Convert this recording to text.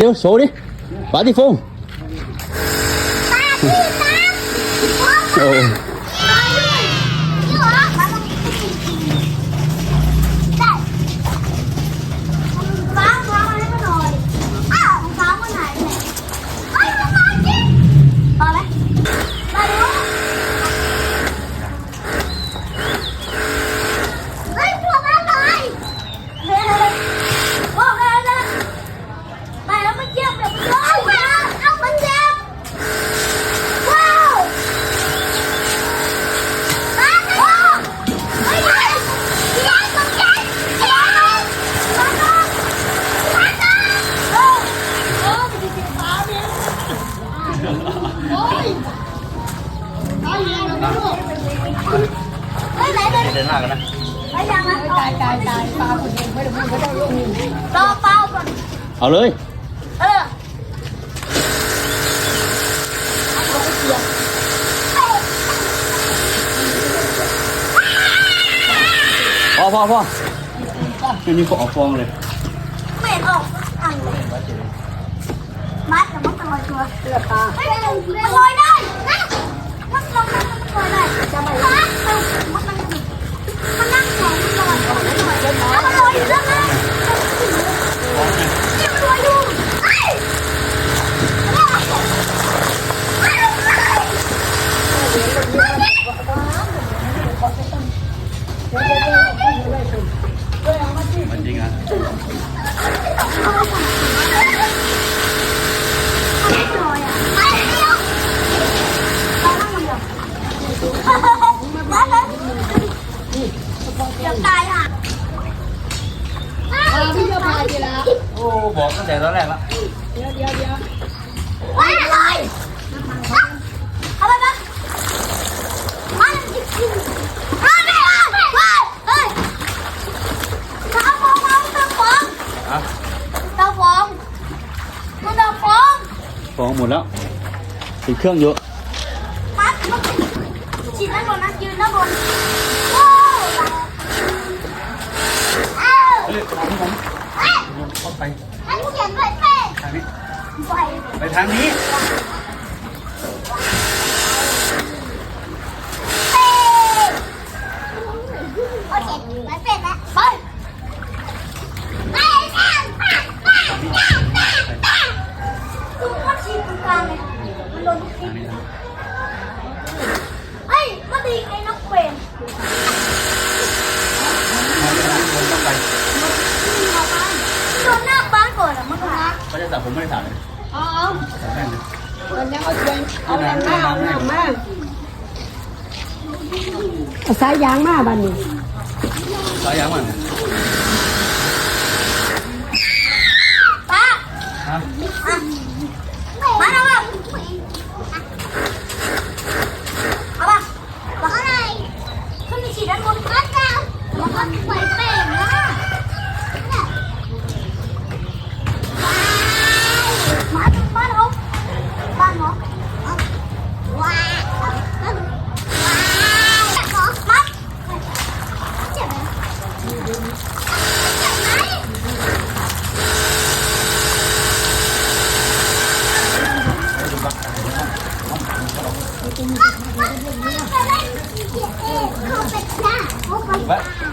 เดี๋ยวโช ว์ดิปาติโฟงโอ้เดินมากกันนะตายตายตายปลาคนเดียวไม่ได้ไม่ได้ลูกนี่รอเป้าก่อนเอาเลย เออพอพอพออันนี้ก็ออกฟองเลยไม่ออกอันเลยมัดแต่มันลอยตัวเสื้อปลาไม่ลอยได้นะมันลอยได้มันลอยได้จะไม่ลอยมันมันมันนั่งแข็งมันลอยมันลอยแล้วมันลอยอยู่แล้วนะนี่มันลอยอยู่ไอ้ มันจริงอะจะตายอะปลาพี่จะพายดีละโอ้บอกตั้งแต่ตอนแรกแล้วเดี๋ยวเดี๋ยวเดี๋ยวว้ายเลยเอาไปปะมาเลยมาเลยว้ายเฮ้ยตาฟองมาตาฟอง อะ ตาฟองมันตาฟอง ของหมดแล้วติดเครื่องอยู่มัดมันฉีดด้านบนนะยืนด้านบนโอ้าวเฮ้ยทางนี้ผมเข้าไปให้ผู้เขียนด้วยเป้ไปทางนี้ สระผมไม่ได้สรเลยอ๋อสแป้งนะวันนี้เอาเป็นเอาแต่งหน้าเอาหนังมากสายยางมากบ้านนี้สายยางมันยป้าฮะป้าเอา 来